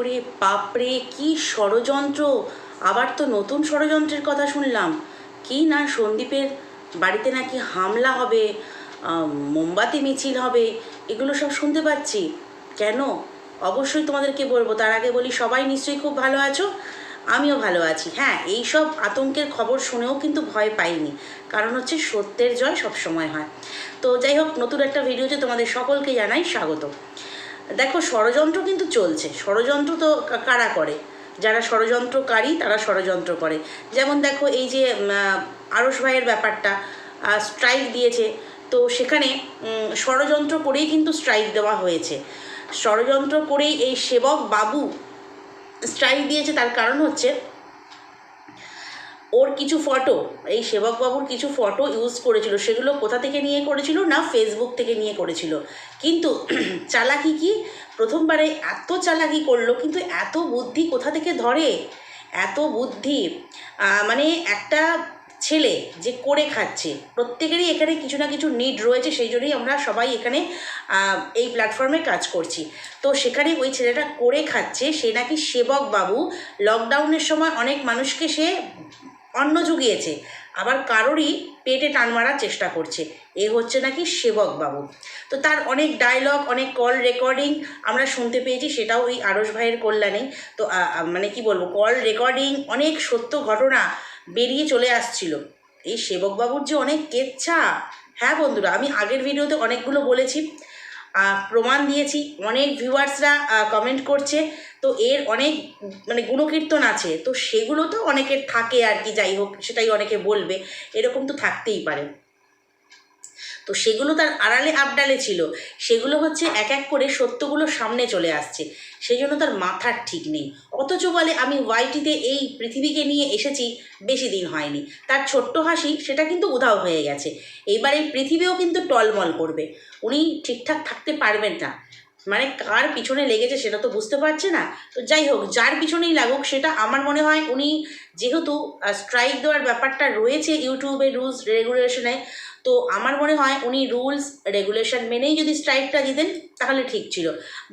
ওরে বাপরে, কি ষড়যন্ত্র। আবার তো নতুন ষড়যন্ত্রের কথা শুনলাম। কি না সন্দীপের বাড়িতে নাকি হামলা হবে মোমবাতি মিছিল হবে, এগুলো সব শুনতে পাচ্ছি। কেন? অবশ্যই তোমাদেরকে বলব, তার আগে বলি, সবাই নিশ্চয়ই খুব ভালো আছো? আমিও ভালো আছি। হ্যাঁ এই সব আতঙ্কের খবর শুনেও কিন্তু ভয় পাইনি। কারণ হচ্ছে সত্যের জয় সবসময় হয়। তো যাই হোক, নতুন একটা ভিডিওতে তোমাদের সকলকে জানাই স্বাগত দেখো ষড়যন্ত্র কিন্তু চলছে। ষড়যন্ত্র তো কারা করে? যারা ষড়যন্ত্রকারী, তারা ষড়যন্ত্র করে। যেমন দেখো এই যে আরস ভাইয়ের ব্যাপারটা স্ট্রাইক দিয়েছে। তো সেখানে ষড়যন্ত্র করেই কিন্তু স্ট্রাইক দেওয়া হয়েছে। ষড়যন্ত্র করেই এই সেবক বাবু স্ট্রাইক দিয়েছে, তার কারণ হচ্ছে ওর কিছু ফটো এই সেবকবাবুর কিছু ফটো ইউজ করেছিল। সেগুলো কোথা থেকে নিয়ে করেছিল না ফেসবুক থেকে নিয়ে করেছিল? কিন্তু চালাকি কি? প্রথমবারে এত চালাকি করল, কিন্তু এত বুদ্ধি কোথা থেকে ধরে? এত বুদ্ধি। মানে একটা ছেলে যে করে খাচ্ছে। প্রত্যেকেরই এখানে কিছু না কিছু নিড রয়েছে, সেই জন্যই আমরা সবাই এখানে এই প্ল্যাটফর্মে কাজ করছি। তো সেখানে ওই ছেলেটা করে খাচ্ছে, সে নাকি সেবক বাবু লকডাউনের সময় অনেক মানুষকে সে অন্ন জুগিয়েছে। আবার কারোরই পেটে টান মারার চেষ্টা করছে। এ হচ্ছে নাকি সেবক বাবু তো তার অনেক ডায়লগ অনেক কল রেকর্ডিং আমরা শুনতে পেয়েছি, সেটাও ওই আরস ভাইয়ের কল্যাণে। তো মানে কি বলব কল রেকর্ডিং অনেক সত্য ঘটনা বেরিয়ে চলে আসছিল। এই সেবক বাবুর যে অনেক কেচ্ছা। হ্যাঁ বন্ধুরা, আমি আগের ভিডিওতে অনেকগুলো বলেছি। প্রমাণ দিয়েছি। অনেক ভিউয়ার্সরা কমেন্ট করছে। তো এর অনেক মানে গুণকীর্তন আছে। তো সেগুলো তো অনেকের থাকে আর কি, যাই হোক, সেটাই অনেকে বলবে। এরকম তো থাকতেই পারে। তো সেগুলো তার আড়ালে আবডালে ছিল। সেগুলো হচ্ছে এক এক করে সত্যগুলো সামনে চলে আসছে। সেই জন্য তার মাথার ঠিক নেই। অথচ বলে, আমি ওয়াইটিতে এই পৃথিবীকে নিয়ে এসেছি, বেশি দিন হয়নি। তার ছোট্ট হাসি, সেটা কিন্তু উধাও হয়ে গেছে। এইবার এই পৃথিবীও কিন্তু টলমল করবে। উনি ঠিকঠাক থাকতে পারবেন না। মানে কার পিছনে লেগেছে সেটা তো বুঝতে পারছে না। তো যাই হোক, যার পিছনেই লাগুক, সেটা আমার মনে হয় উনি যেহেতু স্ট্রাইক দেওয়ার ব্যাপারটা রয়েছে ইউটিউবে রুলস রেগুলেশনে তো আমার মনে হয় উনি রুলস রেগুলেশন মেনেই যদি স্ট্রাইকটা দিতেন তাহলে ঠিক ছিল।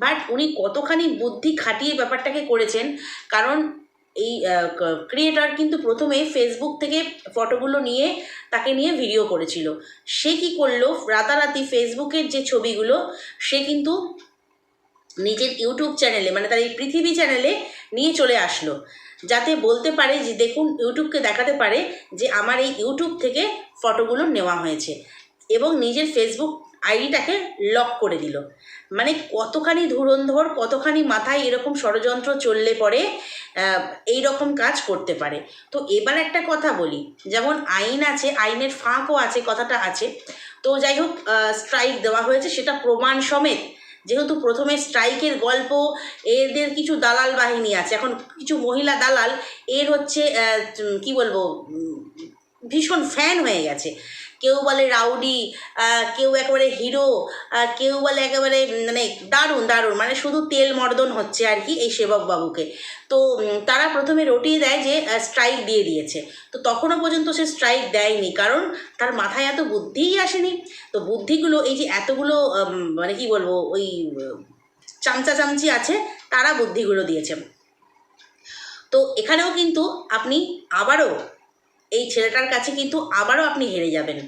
বাট উনি কতখানি বুদ্ধি খাটিয়ে ব্যাপারটাকে করেছেন, কারণ এই ক্রিয়েটার কিন্তু প্রথমে ফেসবুক থেকে ফটোগুলো নিয়ে তাকে নিয়ে ভিডিও করেছিল। সে কি করল, রাতারাতি ফেসবুকের যে ছবিগুলো, সে কিন্তু নিজের ইউটিউব চ্যানেলে মানে তার এই পৃথিবী চ্যানেলে নিয়ে চলে আসলো। যাতে বলতে পারে যে, দেখুন, ইউটিউবকে দেখাতে পারে যে, আমার এই ইউটিউব থেকে ফটোগুলো নেওয়া হয়েছে এবং নিজের ফেসবুক আইডিটাকে লক করে দিল। মানে কতখানি ধুরন্ধর, কতখানি মাথায় এরকম ষড়যন্ত্র চললে পরে এই রকম কাজ করতে পারে। তো এবার একটা কথা বলি, যেমন আইন আছে, আইনের ফাঁকও আছে, কথাটা আছে। তো যাই হোক স্ট্রাইক দেওয়া হয়েছে, সেটা প্রমাণ সমেত যেহেতু প্রথমে স্ট্রাইকের গল্প, এদের কিছু দালাল বাহিনী আছে। এখন কিছু মহিলা দালাল, এর হচ্ছে কি বলব ভীষণ ফ্যান হয়ে গেছে। কেউ বলে রাউডি কেউ একেবারে হিরো কেউ বলে একেবারে মানে দারুণ দারুণ মানে শুধু তেল মর্দন হচ্ছে আর কি এই সেবক বাবুকে। তো তারা প্রথমে রটিয়ে দেয় যে স্ট্রাইক দিয়ে দিয়েছে। তো তখনও পর্যন্ত সে স্ট্রাইক দেয়নি কারণ তার মাথায় এত বুদ্ধিই আসেনি। তো বুদ্ধিগুলো, এই যে এতগুলো মানে কি বলব, ওই চামচা চামচি আছে, তারা বুদ্ধিগুলো দিয়েছে। তো এখানেও কিন্তু আপনি আবারও এই ছেলেটার কাছে কিন্তু আবারও আপনি হেরে যাবেন।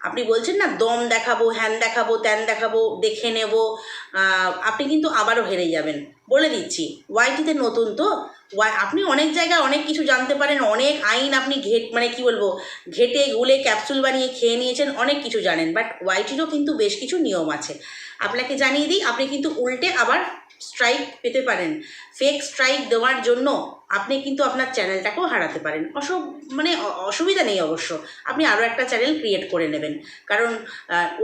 আপনি বলছেন না, দম দেখাবো, হ্যান দেখাবো, ত্যান দেখাবো, দেখে নেব। আপনি কিন্তু আবারও হেরে যাবেন। বলে দিচ্ছি, ওয়াইটিতে নতুন তো। ওয়াই, আপনি অনেক জায়গায় অনেক কিছু জানতে পারেন, অনেক আইন আপনি ঘেট মানে কি বলব, ঘেটে গুলে ক্যাপসুল বানিয়ে খেয়ে নিয়েছেন, অনেক কিছু জানেন। বাট ওয়াইটিরও কিন্তু বেশ কিছু নিয়ম আছে। আপনাকে জানিয়ে দিই, আপনি কিন্তু উল্টে আবার স্ট্রাইক পেতে পারেন। ফেক স্ট্রাইক দেওয়ার জন্য আপনি কিন্তু আপনার চ্যানেলটাকেও হারাতে পারেন। অসব মানে অসুবিধা নেই অবশ্য। আপনি আরও একটা চ্যানেল ক্রিয়েট করে নেবেন। কারণ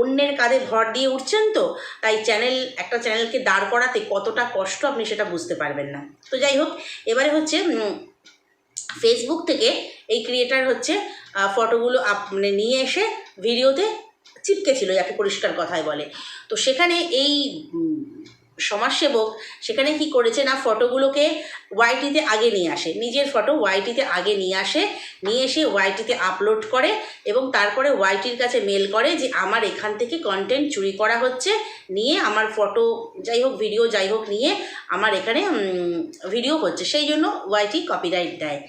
অন্যের কাঁধে ভর দিয়ে উঠছেন তো, তাই চ্যানেল একটা চ্যানেলকে দাঁড় করাতে কতটা কষ্ট আপনি সেটা বুঝতে পারবেন না। তো যাই হোক, এবারে হচ্ছে ফেসবুক থেকে এই ক্রিয়েটার হচ্ছে ফটোগুলো আপ মানে নিয়ে এসে ভিডিওতে চিপকে ছিল, যাকে পরিষ্কার কথায় বলে। তো সেখানে এই সমাজসেবক সেখানে কি করেছে না ফটোগুলোকে ওয়াইটিতে আগে নিয়ে আসে। নিজের ফটো ওয়াইটিতে আগে নিয়ে আসে, নিয়ে এসে ওয়াইটিতে আপলোড করে এবং তারপরে ওয়াইটির কাছে মেল করে যে আমার এখান থেকে কন্টেন্ট চুরি করা হচ্ছে, নিয়ে আমার ফটো যাই হোক ভিডিও যাই হোক নিয়ে আমার এখানে ভিডিও হচ্ছে। সেই জন্য ওয়াইটি কপিরাইট দেয়।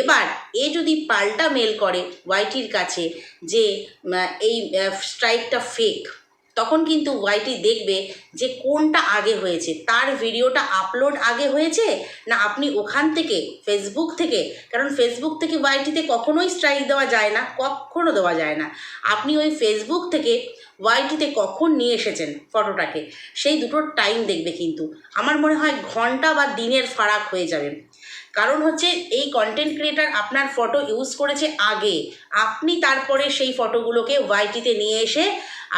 এবার এ যদি পাল্টা মেল করে ওয়াইটির কাছে যে এই স্ট্রাইকটা ফেক তখন কিন্তু ওয়াইটি দেখবে যে কোনটা আগে হয়েছে। তার ভিডিওটা আপলোড আগে হয়েছে না আপনি ওখান থেকে ফেসবুক থেকে? কারণ ফেসবুক থেকে ওয়াইটিতে কখনোই স্ট্রাইক দেওয়া যায় না, কখনো দেওয়া যায় না। আপনি ওই ফেসবুক থেকে ওয়াইটিতে কখন নিয়ে এসেছেন ফটোটাকে সেই দুটোর টাইম দেখবে কিন্তু। আমার মনে হয় ঘণ্টা বা দিনের ফারাক হয়ে যাবে। কারণ হচ্ছে এই কন্টেন্ট ক্রিয়েটার আপনার ফটো ইউজ করেছে আগে। আপনি তারপরে সেই ফটোগুলোকে ওয়াইটিতে নিয়ে এসে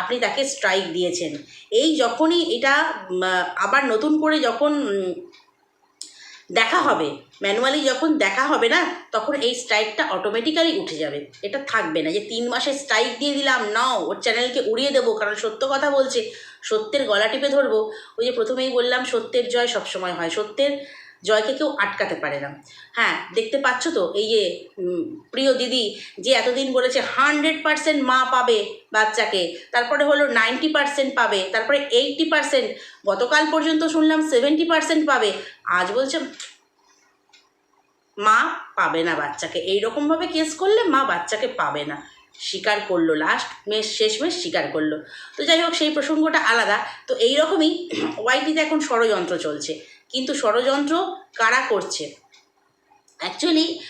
আপনি তাকে স্ট্রাইক দিয়েছেন। এই যখনই এটা আবার নতুন করে যখন দেখা হবে ম্যানুয়ালি যখন দেখা হবে না, তখন এই স্ট্রাইকটা অটোমেটিক্যালি উঠে যাবে। এটা থাকবে না যে তিন মাসের স্ট্রাইক দিয়ে দিলাম, নাও, ওর চ্যানেলকে উড়িয়ে দেবো, কারণ সত্য কথা বলছে, সত্যের গলা টিপে ধরবো। ওই যে প্রথমেই বললাম, সত্যের জয় সবসময় হয়। সত্যের জয়কে কেউ আটকাতে পারে না। হ্যাঁ দেখতে পাচ্ছ তো, এই যে প্রিয় দিদি, যে এতদিন বলেছে হান্ড্রেড পার্সেন্ট মা পাবে বাচ্চাকে, তারপরে হলো নাইনটি পার্সেন্ট পাবে, তারপরে এইটটি পার্সেন্ট গতকাল পর্যন্ত শুনলাম সেভেন্টি পার্সেন্ট পাবে, আজ বলছে, মা পাবে না বাচ্চাকে এইরকমভাবে কেস করলে মা বাচ্চাকে পাবে না। স্বীকার করল লাস্ট মেশ শেষ মেশ স্বীকার করল। তো যাই হোক, সেই প্রসঙ্গটা আলাদা। তো এই রকমই ওয়াইটিতে এখন ষড়যন্ত্র চলছে। কিন্তু ষড়যন্ত্র কারা করছে? অ্যাকচুয়ালি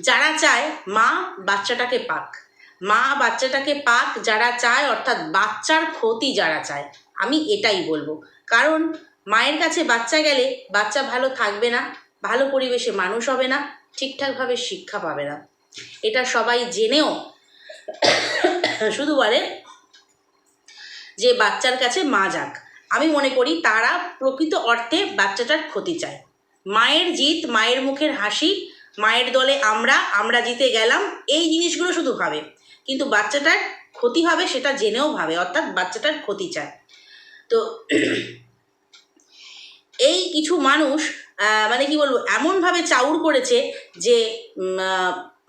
যারা চায়, মা বাচ্চাটাকে পাক। মা বাচ্চাটাকে পাক যারা চায়, অর্থাৎ বাচ্চার ক্ষতি যারা চায়। আমি এটাই বলব। কারণ, মায়ের কাছে বাচ্চা গেলে বাচ্চা ভালো থাকবে না, ভালো পরিবেশে মানুষ হবে না, ঠিকঠাকভাবে শিক্ষা পাবে না। এটা সবাই জেনেও শুধু বলে যে বাচ্চার কাছে মা যাক। আমি মনে করি তারা প্রকৃত অর্থে বাচ্চাটার ক্ষতি চায়। মায়ের জিত, মায়ের মুখের হাসি, মায়ের দলে আমরা আমরা জিতে গেলাম, এই জিনিসগুলো শুধু ভাবে। কিন্তু বাচ্চাটার ক্ষতি হবে সেটা জেনেও ভাবে, অর্থাৎ বাচ্চাটার ক্ষতি চায়। তো এই কিছু মানুষ মানে কি বলব, এমনভাবে চাউর করেছে যে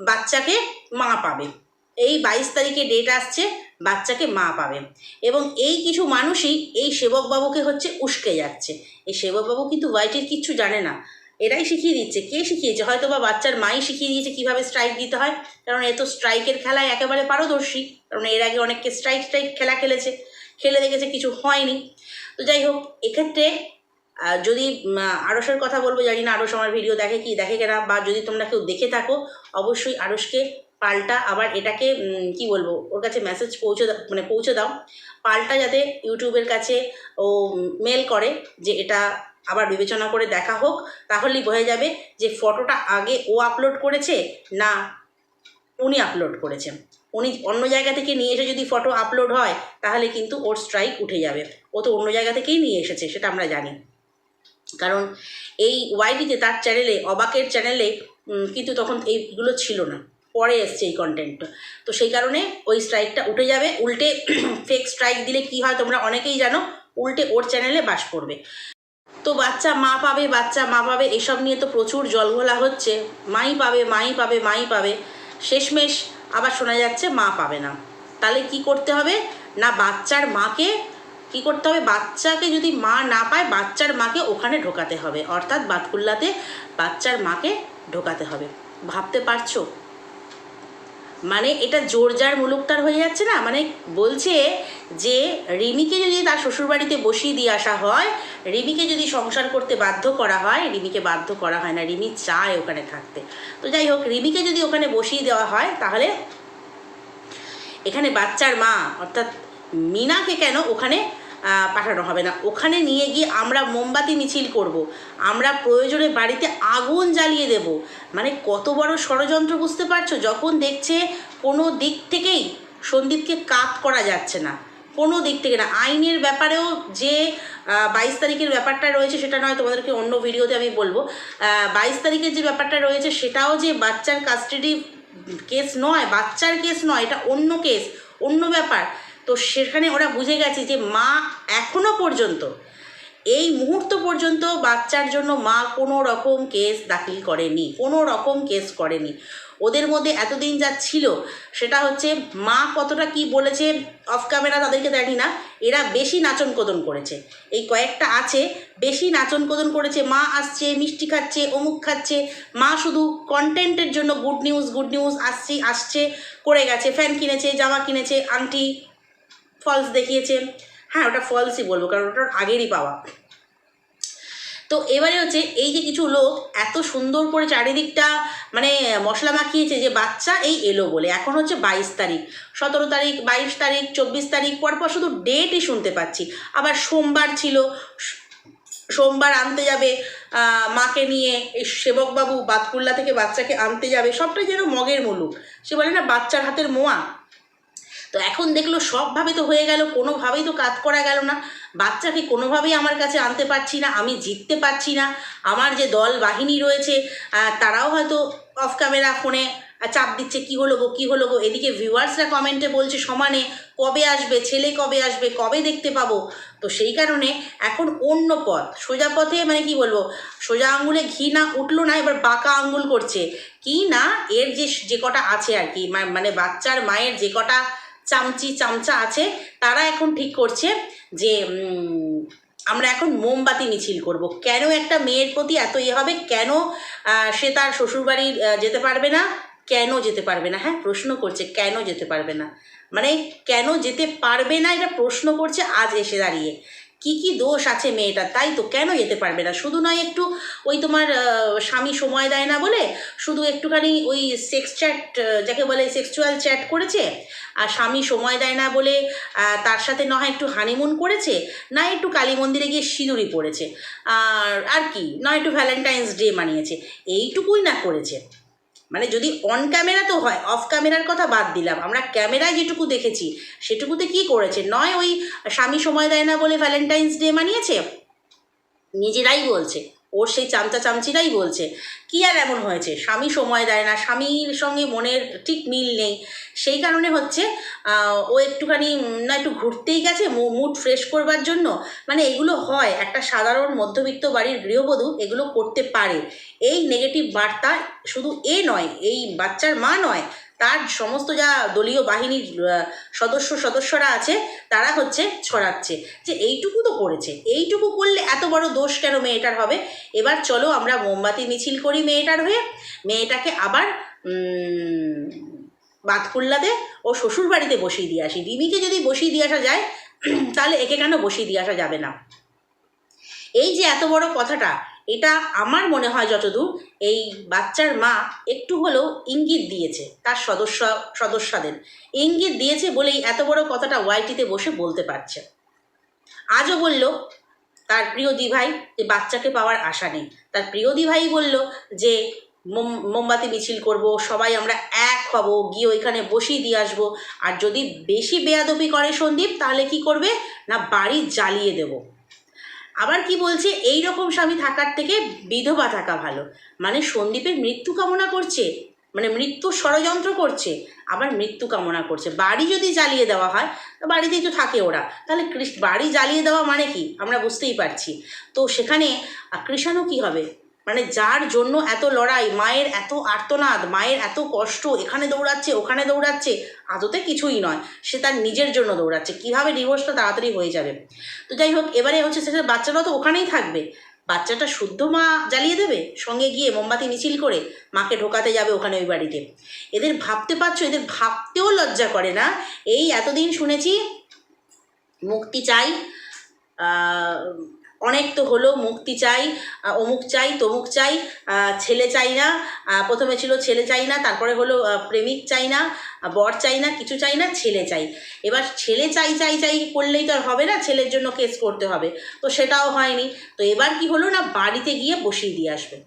বাচ্চাকে মা পাবে। এই বাইশ তারিখে ডেট আসছে বাচ্চাকে মা পাবে। এবং এই কিছু মানুষই এই সেবকবাবুকে হচ্ছে উস্কে যাচ্ছে। এই সেবকবাবু কিন্তু ওয়াইটির কিচ্ছু জানে না। এরাই শিখিয়ে দিচ্ছে। কে শিখিয়েছে? হয়তো বা বাচ্চার মাই শিখিয়ে দিয়েছে কীভাবে স্ট্রাইক দিতে হয়। কারণ এ তো স্ট্রাইকের খেলায় একেবারে পারদর্শী। কারণ এর আগে অনেককে স্ট্রাইক স্ট্রাইক খেলা খেলেছে। খেলে দেখেছে কিছু হয়নি। তো যাই হোক, এক্ষেত্রে যদি আড়সের কথা বলব, জানি না আড়স আমার ভিডিও দেখে কি, দেখে কেনা, বা যদি তোমরা কেউ দেখে থাকো, অবশ্যই আড়সকে পাল্টা আবার এটাকে কি বলব, ওর কাছে মেসেজ পৌঁছে মানে পৌঁছে দাও। পাল্টা যাতে ইউটিউবের কাছে ও মেল করে যে এটা আবার বিবেচনা করে দেখা হোক, তাহলেই বোঝা যাবে যে ফটোটা আগে ও আপলোড করেছে না উনি আপলোড করেছেন উনি অন্য জায়গা থেকে নিয়ে এসে যদি ফটো আপলোড হয়, তাহলে কিন্তু ওর স্ট্রাইক উঠে যাবে। ও তো অন্য জায়গা থেকেই নিয়ে এসেছে, সেটা আমরা জানি। কারণ এই ওয়াইডিতে তার চ্যানেলে অবাকের চ্যানেলে কিন্তু তখন এইগুলো ছিল না। পরে এসছে এই কন্টেন্টটা তো সেই কারণে ওই স্ট্রাইকটা উঠে যাবে। উল্টে ফেক স্ট্রাইক দিলে কি হয় তোমরা অনেকেই জানো, উল্টে ওর চ্যানেলে বাস করবে। তো বাচ্চা মা পাবে, বাচ্চা মা পাবে, এসব নিয়ে তো প্রচুর জলঘোলা হচ্ছে। মাই পাবে মাই পাবে মাই পাবে। শেষমেশ আবার শোনা যাচ্ছে মা পাবে না। তাহলে কি করতে হবে? না, বাচ্চার মাকে কি করতে হবে? বাচ্চাকে যদি মা না পায়, বাচ্চার মাকে ওখানে ঢোকাতে হবে। অর্থাৎ বাতকুল্লাতে বাচ্চার মাকে ঢোকাতে হবে। ভাবতে পারছ? মানে এটা জোরজার মুলুকতার হয়ে যাচ্ছে না? মানে বলছে যে, রিমিকে যদি তার শ্বশুরবাড়িতে বসিয়ে দিয়ে আসা হয়, রিমিকে যদি সংসার করতে বাধ্য করা হয়, রিমিকে বাধ্য করা হয় না, রিমি চায় ওখানে থাকতে। তো যাই হোক, রিমিকে যদি ওখানে বসিয়ে দেওয়া হয়, তাহলে এখানে বাচ্চার মা, অর্থাৎ মিনাকে কেন ওখানে পাঠানো হবে না। ওখানে নিয়ে গিয়ে আমরা মোমবাতি মিছিল করব। আমরা প্রয়োজনে বাড়িতে আগুন জ্বালিয়ে দেব। মানে কত বড় ষড়যন্ত্র বুঝতে পারছ? যখন দেখছে কোনো দিক থেকেই সন্দীপকে কাত করা যাচ্ছে না। কোনো দিক থেকে না। আইনের ব্যাপারেও যে বাইশ তারিখের ব্যাপারটা রয়েছে সেটা নয়, তোমাদেরকে অন্য ভিডিওতে আমি বলব। বাইশ তারিখের যে ব্যাপারটা রয়েছে সেটাও যে বাচ্চার কাস্টাডি কেস নয়, বাচ্চার কেস নয়, এটা অন্য কেস, অন্য ব্যাপার। তো সেখানে ওরা বুঝে গেছে যে মা এখনও পর্যন্ত, এই মুহূর্ত পর্যন্ত বাচ্চার জন্য মা কোনো রকম কেস দাখিল করেনি, কোনো রকম কেস করেনি। ওদের মধ্যে এতদিন যা ছিল, সেটা হচ্ছে মা কতটা কি বলেছে অফ ক্যামেরা তাদেরকে জানি না, এরা বেশি নাচন কোদন করেছে। এই কয়েকটা আছে, বেশি নাচন কোদন করেছে, মা আসছে, মিষ্টি খাচ্ছে, অমুক খাচ্ছে, মা শুধু কন্টেন্টের জন্য গুড নিউজ গুড নিউজ আসছি, আসছে, করে গেছে ফ্যান কিনেছে, জামা কিনেছে আংটি ফলস দেখিয়েছে। হ্যাঁ ওটা ফলসই বলব, কারণ ওটার আগেরই পাওয়া। তো এবারে হচ্ছে, এই যে কিছু লোক এত সুন্দর করে চারিদিকটা মানে মশলা মাখিয়েছে যে বাচ্চা এই এলো বলে। এখন হচ্ছে বাইশ তারিখ, সতেরো তারিখ, বাইশ তারিখ, চব্বিশ তারিখ, পরপর শুধু ডেটই শুনতে পাচ্ছি। আবার সোমবার ছিল, সোমবার আনতে যাবে মাকে নিয়ে, এই সেবকবাবু, বাতকুল্লা থেকে বাচ্চাকে আনতে যাবে, সবটাই যেন মগের মুলুক সে বলে না, বাচ্চার হাতের মোয়া। তো এখন দেখল সবভাবে তো হয়ে গেল, কোনোভাবেই তো কাজ করা গেল না। বাচ্চাকে কোনোভাবেই আমার কাছে আনতে পারছি না, আমি জিততে পারছি না। আমার যে দল বাহিনী রয়েছে তারাও হয়তো অফ ক্যামেরা ফোনে চাপ দিচ্ছে, কি হলো গো, কী হলো গো? এদিকে ভিউয়ার্সরা কমেন্টে বলছে, সমানে কবে আসবে, ছেলে কবে আসবে, কবে দেখতে পাবো? তো সেই কারণে এখন অন্য পথ, সোজা পথে মানে কি বলব, সোজা আঙুলে ঘি না উঠল না, এবার বাঁকা আঙুল করছে। কি না, এর যে যে কটা আছে আর কি মানে বাচ্চার, মায়ের যে কটা চামচি, চামচা আছে, তারা এখন ঠিক করছে যে আমরা এখন মোমবাতি মিছিল করব। কেন একটা মেয়ের প্রতি এত ইয়ে হবে? কেন সে তার শ্বশুরবাড়ি যেতে পারবে না? কেন যেতে পারবে না? হ্যাঁ প্রশ্ন করছে, কেন যেতে পারবে না? মানে কেন যেতে পারবে না? এটা প্রশ্ন করছে, আজ এসে দাঁড়িয়ে। কি কি দোষ আছে মেয়েটার? তাই তো কেন যেতে পারবে না? শুধু নয় একটু ওই তোমার স্বামী সময় দেয় না বলে শুধু একটুখানি ওই সেক্স চ্যাট যাকে বলে সেক্সুয়াল চ্যাট করেছে, আর স্বামী সময় দেয় না বলে তার সাথে না হয় একটু হানিমুন করেছে, না একটু কালী মন্দিরে গিয়ে সিঁদুরি পড়েছে, আর আর কি, না একটু ভ্যালেন্টাইন্স ডে মানিয়েছে, এইটুকুই না করেছে। মানে যদি অন ক্যামেরা তো হয় অফ ক্যামেরার কথা বাদ দিলাম, আমরা ক্যামেরায় যেটুকু দেখেছি, সেটুকুতে কি করেছে? নয় ওই স্বামী সময় দেয় না বলে ভ্যালেন্টাইন্স ডে মানিয়েছে? নিজেরাই বলছে। ওর সেই চামচা চামচিরাই বলছে। কি আর এমন হয়েছে? স্বামী সময় দেয় না, স্বামীর সঙ্গে মনের ঠিক মিল নেই। সেই কারণে হচ্ছে ও একটুখানি না একটু ঘুরতেই গেছে মুড ফ্রেশ করবার জন্য। মানে এগুলো হয়, একটা সাধারণ মধ্যবিত্ত বাড়ির গৃহবধূ এগুলো করতে পারে। এই নেগেটিভ বার্তা শুধু এ নয়, এই বাচ্চার মা নয় তার সমস্ত যা দলীয় বাহিনীর সদস্য সদস্যরা আছে, তারা হচ্ছে ছড়াচ্ছে। যে এইটুকু তো করেছে। এইটুকু করলে এত বড় দোষ কেন মেয়েটার হবে? এবার চলো আমরা মোমবাতি মিছিল করি মেয়েটার হয়ে। মেয়েটাকে আবার বাতকুল্লাতে ও শ্বশুর বাড়িতে বসিয়ে দিয়ে আসি। রিমিকে যদি বসিয়ে দিয়ে আসা যায়, তাহলে একে কেন বসিয়ে দিয়ে আসা যাবে না? এই যে এত বড় কথাটা এটা আমার মনে হয় যতদূর, এই বাচ্চার মা একটু হলেও ইঙ্গিত দিয়েছে, তার সদস্য, সদস্যদের। ইঙ্গিত দিয়েছে বলেই এত বড় কথাটা ওয়াইটিতে বসে বলতে পারছে। আজও বলল, তার প্রিয় দিভাই, যে বাচ্চাকে পাওয়ার আশা নেই। তার প্রিয় দিভাই বলল যে, মোম, মোমবাতি মিছিল করব, সবাই আমরা এক হব, গিয়ে ওইখানে বসিয়ে দিয়ে আসব। আর যদি বেশি বেয়াদবি করে সন্দীপ, তাহলে কি করবে? না, বাড়ি জ্বালিয়ে দেবো। আবার কি বলছে? এই রকম স্বামী থাকার থেকে বিধবা থাকা ভালো। মানে সন্দীপের মৃত্যু কামনা করছে মানে মৃত্যু ষড়যন্ত্র করছে, আবার মৃত্যু কামনা করছে। বাড়ি যদি জ্বালিয়ে দেওয়া হয়, তো বাড়িতেই তো থাকে ওরা। তাহলে বাড়ি জ্বালিয়ে দেওয়া মানে কি? আমরা বুঝতেই পারছি। তো সেখানে কৃষাণও কৃষাণু কি হবে? মানে যার জন্য এত লড়াই, মায়ের এত আর্তনাদ, মায়ের এত কষ্ট, এখানে দৌড়াচ্ছে, ওখানে দৌড়াচ্ছে, আদতে কিছুই নয়। সে তার নিজের জন্য দৌড়াচ্ছে। কীভাবে ডিভোর্সটা তাড়াতাড়ি হয়ে যাবে? তো যাই হোক, এবারে হচ্ছে সেটা বাচ্চাটা তো ওখানেই থাকবে। বাচ্চাটা শুদ্ধ মা জ্বালিয়ে দেবে? সঙ্গে গিয়ে মোমবাতি মিছিল করে মাকে ঢোকাতে যাবে ওখানে ওই বাড়িতে। এদের ভাবতে পারছ? এদের ভাবতেও লজ্জা করে না? এই এতদিন শুনেছি, মুক্তি চাই অনেক তো হলো, মুক্তি চাই অমুক চাই, তমুক চাই ছেলে চাই না প্রথমে ছিল ছেলে চাই না, তারপরে হলো প্রেমিক চাই না বর চাই না, কিছু চাই না, ছেলে চাই। এবার ছেলে চাই চাই চাই করলেই তো আর হবে না, ছেলের জন্য কেস করতে হবে। তো সেটাও হয়নি। তো এবার কি হলো না, বাড়িতে গিয়ে বসিয়ে দিয়ে আসবে।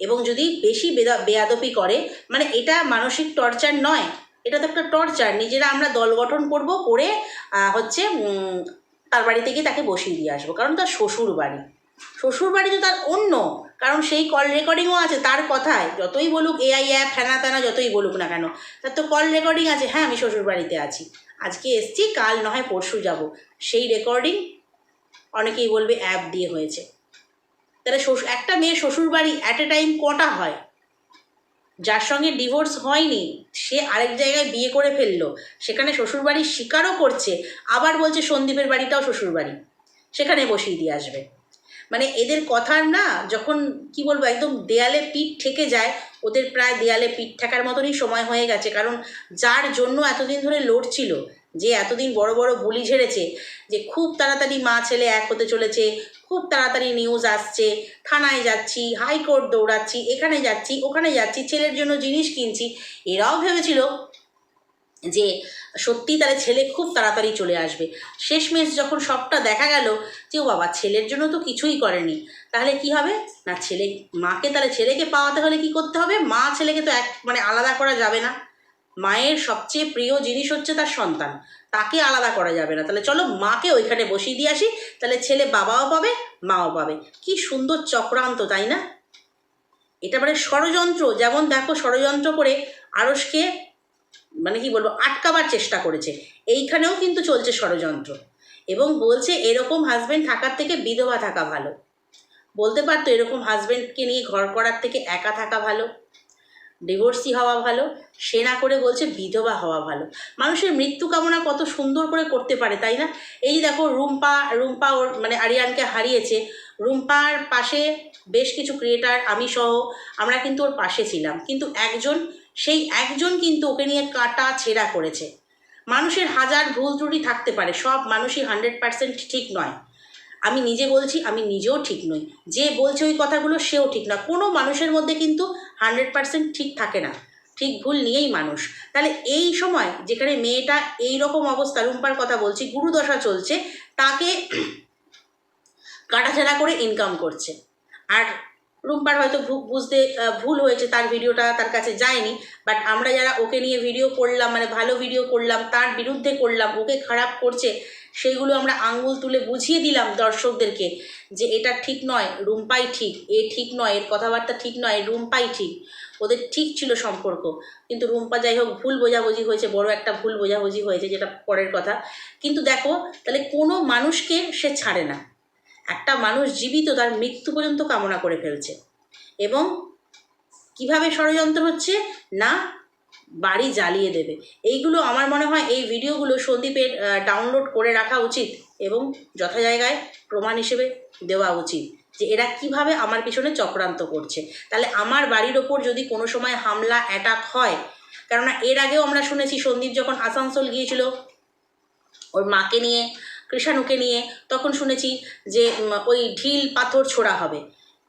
এবং যদি বেশি বেদা, বেয়াদপি করে মানে এটা মানসিক টর্চার নয়, এটা তো একটা টর্চার নিজেরা আমরা দল গঠন করব করে হচ্ছে তার বাড়িতে গিয়ে তাকে বসিয়ে দিয়ে আসব, কারণ তার শ্বশুর বাড়ি। শ্বশুর বাড়ি তো তার অন্য, কারণ সেই কল রেকর্ডিংও আছে, তার কথায়। যতই বলুক এআই অ্যাপ ফ্যানা ত্যানা যতই বলুক না কেন, তার তো কল রেকর্ডিং আছে হ্যাঁ আমি শ্বশুর বাড়িতে আছি। আজকে এসছি, কাল নয় পরশু যাব। সেই রেকর্ডিং অনেকেই বলবে অ্যাপ দিয়ে হয়েছে। তাহলে শ্বশুর, একটা মেয়ে শ্বশুর বাড়ি অ্যাট এ টাইম কটা হয়? যার সঙ্গে ডিভোর্স হয়নি, সে আরেক জায়গায় বিয়ে করে ফেলল, সেখানে শ্বশুরবাড়ির স্বীকারও করছে, আবার বলছে সন্দীপের বাড়িটাও শ্বশুরবাড়ি, সেখানে বসিয়ে দিয়ে আসবে। মানে এদের কথার না যখন, কি বলব, একদম দেয়ালে পিঠ ঠেকে যায়, ওদের প্রায় দেয়ালে পিঠ ঠেকার মতনই সময় হয়ে গেছে, কারণ যার জন্য এতদিন ধরে লড়ছিল যে এতদিন বড় বড় বুলি ঝেড়েছে যে খুব তাড়াতাড়ি মা ছেলে এক হতে চলেছে, খুব তাড়াতাড়ি নিউজ আসছে, থানায় যাচ্ছি হাইকোর্ট দৌড়াচ্ছি, এখানে যাচ্ছি, ওখানে যাচ্ছি, ছেলের জন্য জিনিস কিনছি, এরাও ভেবেছিল যে সত্যি তাহলে ছেলে খুব তাড়াতাড়ি চলে আসবে। শেষমেশ যখন সবটা দেখা গেল যে ও বাবা, ছেলের জন্য তো কিছুই করেনি, তাহলে কি হবে? না, ছেলে, মাকে তাহলে ছেলেকে পাওয়াতে হলে কি করতে হবে? মা ছেলেকে তো এক মানে আলাদা করা যাবে না। মায়ের সবচেয়ে প্রিয় জিনিস হচ্ছে তার সন্তান। তাকে আলাদা করা যাবে না। তাহলে চলো মাকে ওইখানে বসিয়ে দিয়ে আসি। তাহলে ছেলে বাবাও পাবে, মাও পাবে। কি সুন্দর চক্রান্ত, তাই না? এটা মানে ষড়যন্ত্র, যেমন দেখো ষড়যন্ত্র করে আরসকে মানে কি বলব, আটকাবার চেষ্টা করেছে। এইখানেও কিন্তু চলছে ষড়যন্ত্র। এবং বলছে এরকম হাজব্যান্ড থাকার থেকে বিধবা থাকা ভালো। বলতে পারতো এরকম হাজব্যান্ডকে নিয়ে ঘর করার থেকে একা থাকা ভালো। ডিভোর্সি হওয়া ভালো সে না করে বলছে বিধবা হওয়া ভালো। মানুষের মৃত্যু কামনা কত সুন্দর করে করতে পারে, তাই না? এই যে দেখো, রুম্পা রুম্পা ওর মানে আরিয়ানকে হারিয়েছে। রুম্পার পাশে বেশ কিছু ক্রিয়েটার আমি সহ, আমরা কিন্তু ওর পাশে ছিলাম। কিন্তু একজন, সেই একজন কিন্তু ওকে নিয়ে কাটা ছেঁড়া করেছে। মানুষের হাজার ভুল ত্রুটি থাকতে পারে, সব মানুষই হান্ড্রেড পার্সেন্ট ঠিক নয়। আমি নিজে বলছি, আমি নিজেও ঠিক নই। যে বলছে ওই কথাগুলো, সেও ঠিক না। কোনো মানুষের মধ্যে কিন্তু হান্ড্রেড পার্সেন্ট ঠিক থাকে না। ঠিক ভুল নিয়েই মানুষ। তাহলে এই সময় যেখানে মেয়েটা এই রকম অবস্থা, রুম্পার কথা বলছি, গুরুদশা চলছে, তাকে কাটাছেড়া করে ইনকাম করছে। আর রুম্পার হয়তো বুঝতে ভুল হয়েছে, তার ভিডিওটা তার কাছে যায়নি বাট আমরা যারা ওকে নিয়ে ভিডিও করলাম মানে ভালো ভিডিও করলাম, তার বিরুদ্ধে করলাম, ওকে খারাপ করছে সেইগুলো আমরা আঙ্গুল তুলে বুঝিয়ে দিলাম দর্শকদেরকে যে এটা ঠিক নয়, রুম্পাই ঠিক, এ ঠিক নয়, এর কথাবার্তা ঠিক নয়, রুম্পাই ঠিক। ওদের ঠিক ছিল সম্পর্ক। কিন্তু রুম্পা যাই হোক ভুল বোঝাবুঝি হয়েছে, বড় একটা ভুল বোঝাবুঝি হয়েছে, যেটা পরের কথা। কিন্তু দেখো, তাহলে কোনো মানুষকে সে ছাড়ে না। একটা মানুষ জীবিত তার মৃত্যু পর্যন্ত কামনা করে ফেলছে। এবং কীভাবে ষড়যন্ত্র হচ্ছে? না বাড়ি জ্বালিয়ে দেবে। এইগুলো আমার মনে হয় এই ভিডিওগুলো সন্দীপের ডাউনলোড করে রাখা উচিত এবং যথা জায়গায় প্রমাণ হিসেবে দেওয়া উচিত যে এরা কীভাবে আমার পিছনে চক্রান্ত করছে। তাহলে আমার বাড়ির ওপর যদি কোনো সময় হামলা অ্যাটাক হয়, কেননা এর আগেও আমরা শুনেছি সন্দীপ যখন আসানসোল গিয়েছিল, ওর মাকে নিয়ে, কৃষাণুকে নিয়ে, তখন শুনেছি যে ওই ঢিল পাথর ছোড়া হবে।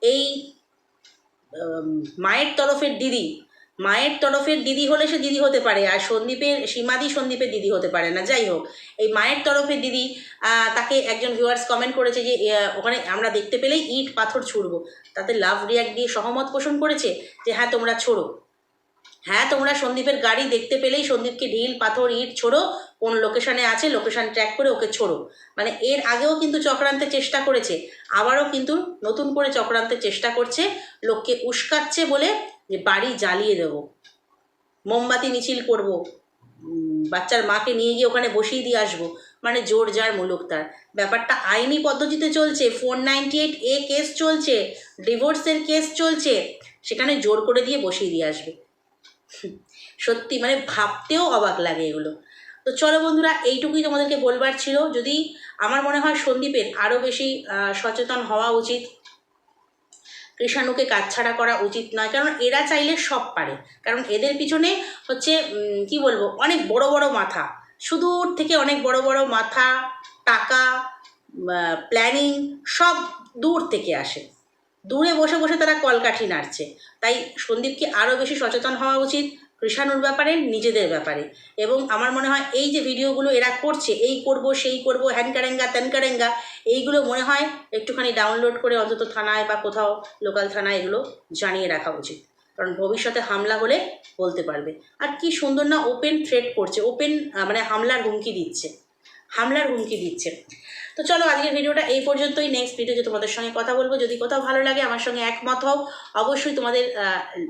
এই মায়ের তরফের দিদি মায়ের তরফের দিদি হলে সে দিদি হতে পারে, আর সন্দীপের, সীমাদি সন্দীপের দিদি হতে পারে না। যাই হোক, এই মায়ের তরফের দিদি তাকে একজন ভিউয়ার্স কমেন্ট করেছে যে ওখানে আমরা দেখতে পেলেই ইট, পাথর ছুড়বো। তাতে লাভ রিয়াক্ট দিয়ে সহমত পোষণ করেছে যে হ্যাঁ তোমরা ছোড়ো। হ্যাঁ তোমরা সন্দীপের গাড়ি দেখতে পেলেই সন্দীপকে ঢিল, পাথর, ইট ছোড়ো, কোন লোকেশনে আছে লোকেশন ট্র্যাক করে ওকে ছোড়ো। মানে এর আগেও কিন্তু চক্রান্তের চেষ্টা করেছে, আবারও কিন্তু নতুন করে চক্রান্তের চেষ্টা করছে, লোককে উস্কাচ্ছে বলে যে বাড়ি জ্বালিয়ে দেব। মোমবাতি মিছিল করব। বাচ্চার মাকে নিয়ে গিয়ে ওখানে বসিয়ে দিয়ে আসব। মানে জোর যার মুলুক তার। ব্যাপারটা আইনি পদ্ধতিতে চলছে। Four ninety eight A case চলছে। ডিভোর্সের কেস চলছে। সেখানে জোর করে দিয়ে বসিয়ে দিয়ে আসবে। সত্যি মানে ভাবতেও অবাক লাগে এগুলো। তো চলো বন্ধুরা, এইটুকুই তোমাদেরকে বলবার ছিল। যদি আমার মনে হয় সন্দীপের আরও বেশি সচেতন হওয়া উচিত। কৃষাণুকে কাছছাড়া করা উচিত নয়। কারণ এরা চাইলে সব পারে। কারণ এদের পিছনে হচ্ছে কি বলব, অনেক বড় বড় মাথা। সুদূর থেকে অনেক বড় বড় মাথা, টাকা প্ল্যানিং সব দূর থেকে আসে। দূরে বসে বসে তারা কলকাঠি নাড়ছে। তাই সন্দীপকে আরও বেশি সচেতন হওয়া উচিত কৃষাণুর ব্যাপারে, নিজেদের ব্যাপারে। এবং আমার মনে হয় এই যে ভিডিওগুলো এরা করছে, এই করব, সেই করব, হ্যানকারেঙ্গা ত্যানকারেঙ্গা এইগুলো মনে হয় একটুখানি ডাউনলোড করে অন্তত থানায় বা কোথাও লোকাল থানায় এগুলো জানিয়ে রাখা উচিত। কারণ ভবিষ্যতে হামলা হলে বলতে পারবে। আর কি সুন্দর না ওপেন থ্রেট করছে ওপেন মানে হামলার হুমকি দিচ্ছে। হামলার হুমকি দিচ্ছে। তো চলো আজকের ভিডিওটা এই পর্যন্তই। নেক্সট ভিডিওতে তোমাদের সঙ্গে কথা বলব। যদি কোথাও ভালো লাগে, আমার সঙ্গে একমত হও। অবশ্যই তোমাদের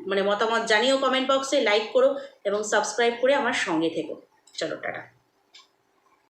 মানে মতামত জানিও কমেন্ট বক্সে লাইক করো এবং সাবস্ক্রাইব করে আমার সঙ্গে থেকো। চলো, টাটা।